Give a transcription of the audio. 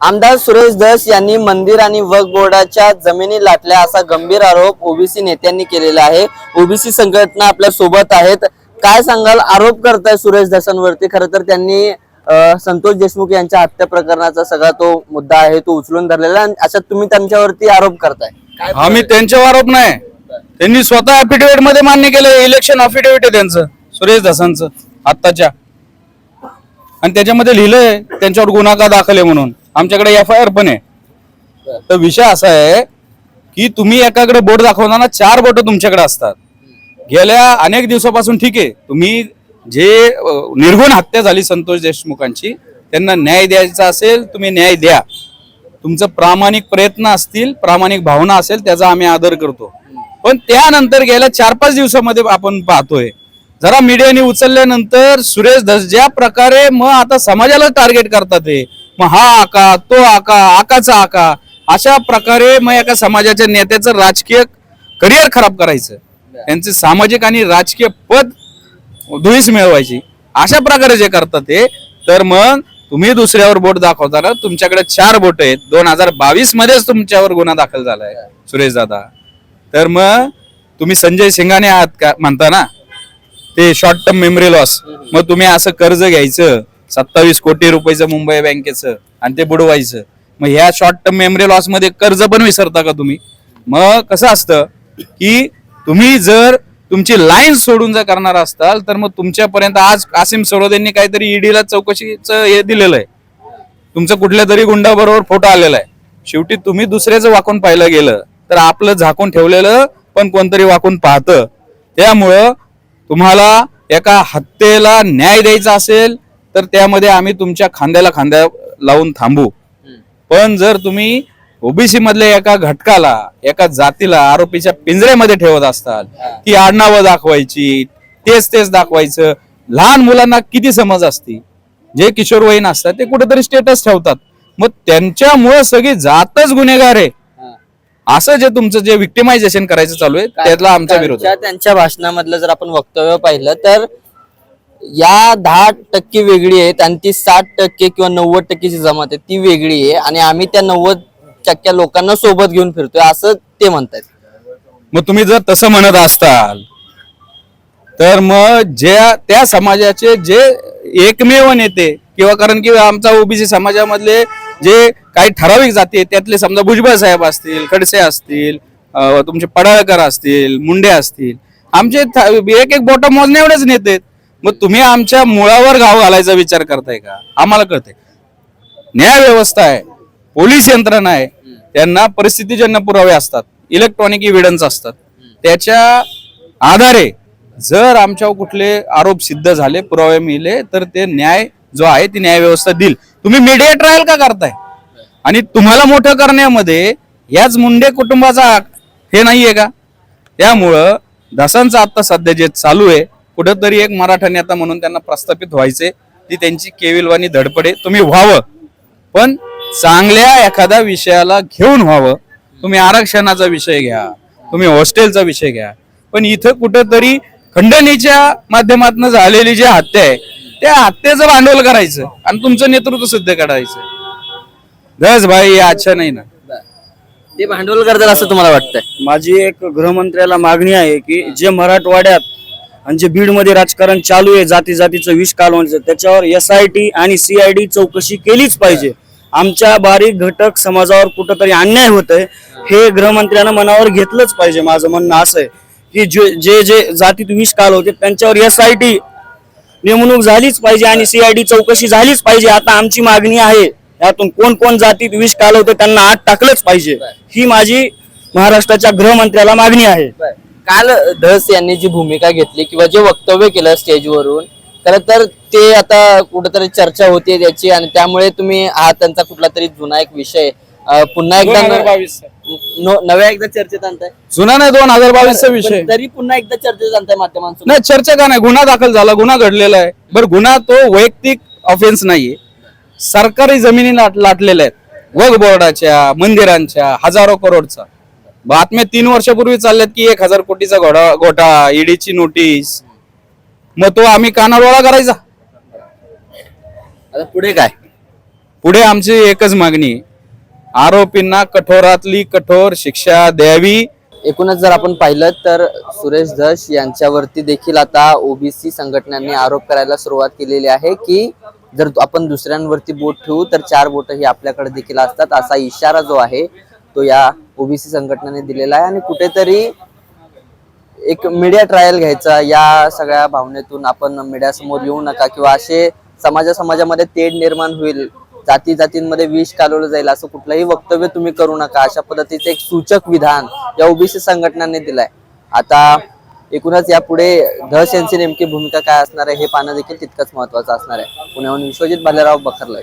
आमदार सुरेश दस यांनी मंदिर आणि वक्फ बोर्डाच्या जमिनी लाटल्या असा गंभीर आरोप ओबीसी नेत्यांनी केलेला आहे. ओबीसी संघटना आपल्यासोबत आहेत. काय सांगाल? आरोप करताय सुरेश दसांवरती खरं तर त्यांनी संतोष देशमुख यांच्या हत्या प्रकरणाचा सगळा तो मुद्दा आहे तो उचलून धरलेला आहे. आणि अशा तुम्ही त्यांच्यावरती आरोप करताय. आम्ही त्यांच्यावर आरोप नाही. त्यांनी स्वतः अफिडेव्हिटमध्ये मान्य केलं. इलेक्शन अफिडेव्हिट आहे त्यांचं सुरेश दसांचं आत्ताच्या. आणि त्याच्यामध्ये लिहिलंय त्यांच्यावर गुन्हा का दाखल आहे म्हणून. आमच्याकडे एफ आय आर पण आहे. तर विषय असा आहे की तुम्ही एकाकडे बोट दाखवताना चार बोट तुमच्याकडे असतात. गेल्या अनेक दिवसापासून ठीक आहे. तुम्ही जे निर्गुण हत्या झाली संतोष देशमुखांची त्यांना न्याय द्यायचा असेल तुम्ही न्याय द्या. तुमचं प्रामाणिक प्रयत्न असतील प्रामाणिक भावना असेल त्याचा आम्ही आदर करतो. पण त्यानंतर गेल्या चार पाच दिवसामध्ये आपण पाहतोय जरा मीडियाने उचलल्यानंतर सुरेश धस ज्या प्रकारे मग आता समाजाला टार्गेट करतात हे मग हा आका तो आका आकाचा आका अशा प्रकारे मग एका समाजाच्या नेत्याचं राजकीय करिअर खराब करायचं. त्यांचे सामाजिक आणि राजकीय पद धुळीस मिळवायची. अशा प्रकारे जे करतात ते तर मग तुम्ही दुसऱ्यावर बोट दाखवताना तुमच्याकडे चार बोट आहेत. दोन हजार बावीस मध्येच तुमच्यावर गुन्हा दाखल झालाय सुरेश दादा. तर मग तुम्ही संजय सिंगाने आहात का? म्हणता ना ते शॉर्ट टर्म मेमरी लॉस मग तुम्ही असं कर्ज घ्यायचं सत्तावीस कोटी रुपयाचं मुंबई बँकेचं आणि ते बुडवायचं. मग ह्या शॉर्ट टर्म मेमरी लॉसमध्ये कर्ज पण विसरता का तुम्ही? मग कसं असतं की तुम्ही जर तुमची लाईन सोडून जर करणार असताल तर मग तुमच्यापर्यंत आज कासिम सरोद यांनी काहीतरी ईडीला चौकशीचं हे दिलेलं आहे. तुमचं कुठल्या तरी गुंडाबरोबर फोटो आलेला आहे. शेवटी तुम्ही दुसऱ्याचं वाकून पाहिलं गेलं तर आपलं झाकून ठेवलेलं पण कोणतरी वाकून पाहतं. त्यामुळं तुम्हाला एका हत्येला न्याय द्यायचा असेल तर त्यामध्ये आम्ही तुमच्या खांद्याला खांद्या लावून थांबू. पण जर तुम्ही ओबीसी मधल्या एका घटकाला एका जातीला आरोपीच्या पिंजऱ्यामध्ये ठेवत असताल ती आडनावं दाखवायची तेच तेच दाखवायचं लहान मुलांना किती समज असती जे किशोरवयीन असतात ते कुठेतरी स्टेटस ठेवतात. मग त्यांच्यामुळे सगळी जातच गुन्हेगार आहे. असं जे तुमचं जे विक्टिमायझेशन करायचं चालू आहे त्यातला आमचा विरोध त्यांच्या भाषणामधलं जर आपण वक्तव्य पाहिलं तर या दहा टक्के वेगळी आहेत आणि ती साठ टक्के किंवा नव्वद टक्केची जमात आहे ती वेगळी आहे आणि आम्ही त्या नव्वद टक्क्या लोकांना सोबत घेऊन फिरतोय असं ते म्हणतात मग तुम्ही जर तसं म्हणत असताल तर मग ज्या त्या समाजाचे जे एकमेव नेते किंवा कारण की आमचा ओबीसी समाजामधले जे काही ठराविक जाती आहेत त्यातले समजा भुजबळ साहेब असतील खडसे असतील तुमचे पडाळकर असतील मुंडे असतील आमचे एक एक बोटा मोजण्या एवढेच नेते आहेत. मग तुम्ही आमच्या मुळावर घाव घालायचा विचार करताय का? आम्हाला कळतंय. न्याय व्यवस्था आहे पोलीस यंत्रणा आहे त्यांना परिस्थितीजन्य पुरावे असतात इलेक्ट्रॉनिक इव्हिडन्स असतात त्याच्या आधारे जर आमच्यावर कुठले आरोप सिद्ध झाले पुरावे मिळले तर ते न्याय जो आहे ती न्याय व्यवस्था देईल. तुम्ही मीडिया ट्रायल का करताय? आणि तुम्हाला मोठं करण्यामध्ये याच मुंडे कुटुंबाचा हे नाहीये का? त्यामुळं दसांचं आता सध्या जे चालू आहे कुठंतरी एक मराठा नेता म्हणून त्यांना प्रस्थापित व्हायचे ती त्यांची केविलवाणी धडपडे तुम्ही व्हावं. पण चांगल्या एखाद्या विषयाला घेऊन व्हावं. तुम्ही आरक्षणाचा विषय घ्या तुम्ही हॉस्टेलचा विषय घ्या. पण इथं कुठंतरी खंडणीच्या माध्यमातून झालेली जी हत्या आहे त्या हत्येचं भांडवल करायचं आणि तुमचं नेतृत्व सिद्ध करायचं. दस भाई हे अच्छा नाही ना. ते भांडवल करतात असं तुम्हाला वाटतंय? माझी एक गृहमंत्र्याला मागणी आहे की जे मराठवाड्यात आणि जे बीडमध्ये राजकारण चालू आहे जाती जातीचं विष कालवण्याचं त्याच्यावर एस आय टी आणि सी आय डी चौकशी केलीच पाहिजे. आमच्या बारीक घटक समाजावर कुठंतरी अन्याय होत आहे हे गृहमंत्र्यांना मनावर घेतलंच पाहिजे. माझं म्हणणं असं आहे की जे जे जे जातीत विष कालवते त्यांच्यावर एस आय टी नेमणूक झालीच पाहिजे आणि सी आयडी चौकशी झालीच पाहिजे. आता आमची मागणी आहे यातून कोण कोण जातीत विष कालवते त्यांना आत टाकलंच पाहिजे. ही माझी महाराष्ट्राच्या गृहमंत्र्याला मागणी आहे. काल धस यांनी जी भूमिका घेतली किंवा जे वक्तव्य केलं स्टेजवरून खरं तर ते आता कुठेतरी चर्चा होते त्याची आणि त्यामुळे तुम्ही हा त्यांचा कुठला तरी जुना एक विषय पुन्हा एकदा न- नव्या एकदा चर्चेत आणताय? जुना नाही दोन हजार बावीसचा विषय पण तरी पुन्हा एकदा चर्चेत आणताय माध्यमांसमोर नाही चर्चा का नाही? गुन्हा दाखल झाला गुन्हा घडलेला आहे. बरं गुन्हा तो वैयक्तिक ऑफेन्स नाहीये. सरकारी जमिनी लाट लाटलेल्या आहेत. वग बोर्डाच्या मंदिरांच्या हजारो करोडचा. बातम्या तीन वर्षापूर्वी चालल्यात की एक हजार कोटीचा घोडा घोटाळा ईडीची नोटीस मग तो आम्ही कानाडोळा करायचा. आता पुढे काय? पुढे आमची एकच मागणी. आरोपींना कठोरातली कठोर शिक्षा द्यावी. एकूणच जर आपण पाहिलं तर सुरेश धस यांच्यावरती देखील आता ओबीसी संघटनांनी आरोप करायला सुरुवात केलेली आहे की जर आपण दुसऱ्यांवरती बोट ठेवू तर चार बोट ही आपल्याकडे देखील असतात. असा इशारा जो आहे तो या ओबीसी संघटनेने दिलेला आहे आणि कुठेतरी एक मीडिया ट्रायल घ्यायचा या सगळ्या भावनेतून आपण मीडिया समोर येऊ नका किंवा असे समाजा समाजामध्ये तेढ निर्माण होईल जाती जातींमध्ये विष कालवलं जाईल असं कुठलंही वक्तव्य तुम्ही करू नका. अशा पद्धतीचे एक सूचक विधान या ओबीसी संघटनांनी दिलाय. आता एकूणच यापुढे धस यांची नेमकी भूमिका काय असणार आहे हे पाहणं देखील तितकंच महत्वाचं असणार आहे. पुण्याहून विश्वजित भालेराव बखरलाय.